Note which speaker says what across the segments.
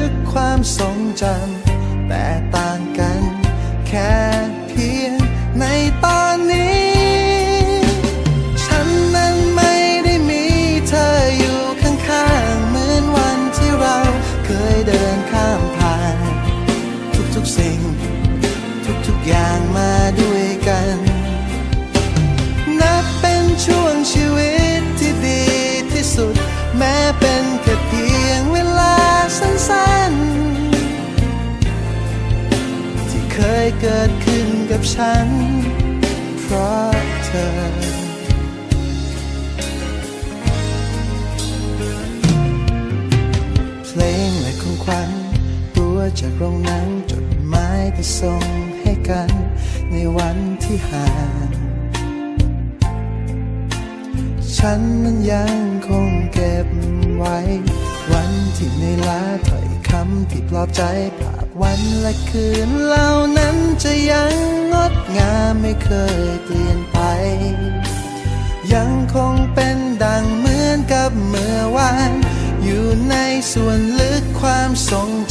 Speaker 1: ก ความทรงจำ เกิดขึ้นกับฉัน เพราะเธอ เพลงและของขวัญตัวจากโรงหนังจดหมายที่ส่งให้กัน ในวันที่ห่างฉันนั้นยังคงเก็บไว้ วันที่ในอยล้าถ้อยคำที่ปลอบใจภาพวันและคืนเหล่านั้นจะยังงดงามไม่เคยเปลี่ยนไป ยังคงเป็นดังเหมือนกับเมื่อวาน อยู่ในส่วนลึกความทรงจ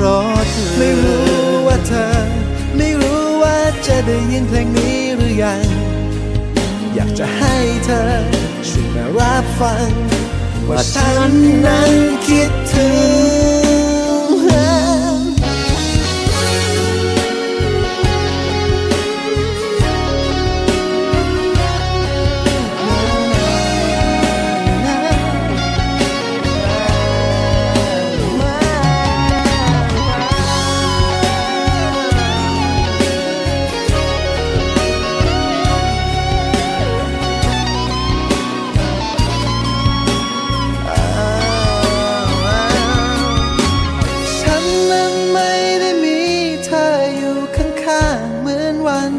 Speaker 2: เพราะเธอ
Speaker 1: ไม่รู้ว่าเธอ ไม่รู้ว่าจะได้ยินเพลงนี้หรือยัง อยากจะให้เธอช่วยมารับฟัง ว่าฉันนั้นคิดถึง